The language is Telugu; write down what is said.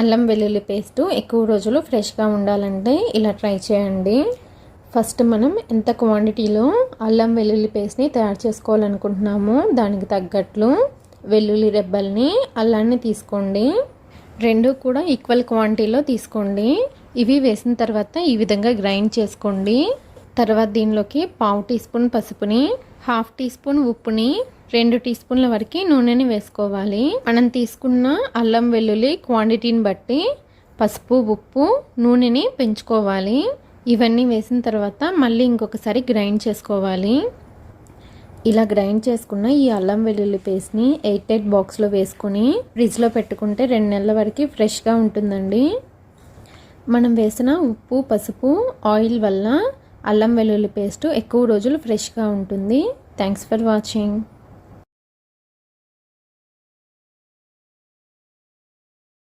అల్లం వెల్లుల్లి పేస్ట్ ఎక్కువ రోజులు ఫ్రెష్గా ఉండాలంటే ఇలా ట్రై చేయండి. ఫస్ట్ మనం ఎంత క్వాంటిటీలో అల్లం వెల్లుల్లి పేస్ట్ని తయారు చేసుకోవాలనుకుంటున్నామో దానికి తగ్గట్లు వెల్లుల్లి రెబ్బల్ని అల్లాన్ని తీసుకోండి. రెండు కూడా ఈక్వల్ క్వాంటిటీలో తీసుకోండి. ఇవి వేసిన తర్వాత ఈ విధంగా గ్రైండ్ చేసుకోండి. తర్వాత దీనిలోకి పావు టీ స్పూన్ పసుపుని హాఫ్ టీ స్పూన్ ఉప్పుని రెండు టీ స్పూన్ల వరకు నూనెని వేసుకోవాలి. మనం తీసుకున్న అల్లం వెల్లుల్లి క్వాంటిటీని బట్టి పసుపు ఉప్పు నూనెని పెంచుకోవాలి. ఇవన్నీ వేసిన తర్వాత మళ్ళీ ఇంకొకసారి గ్రైండ్ చేసుకోవాలి. ఇలా గ్రైండ్ చేసుకున్న ఈ అల్లం వెల్లుల్లి పేస్ట్ని ఎయిట్ ఎయిట్ బాక్స్లో వేసుకుని ఫ్రిడ్జ్లో పెట్టుకుంటే రెండు నెలల వరకు ఫ్రెష్గా ఉంటుందండి. మనం వేసిన ఉప్పు పసుపు ఆయిల్ వల్ల అల్లం వెల్లుల్లి పేస్ట్ ఎక్కువ రోజులు ఫ్రెష్గా ఉంటుంది. Thanks for watching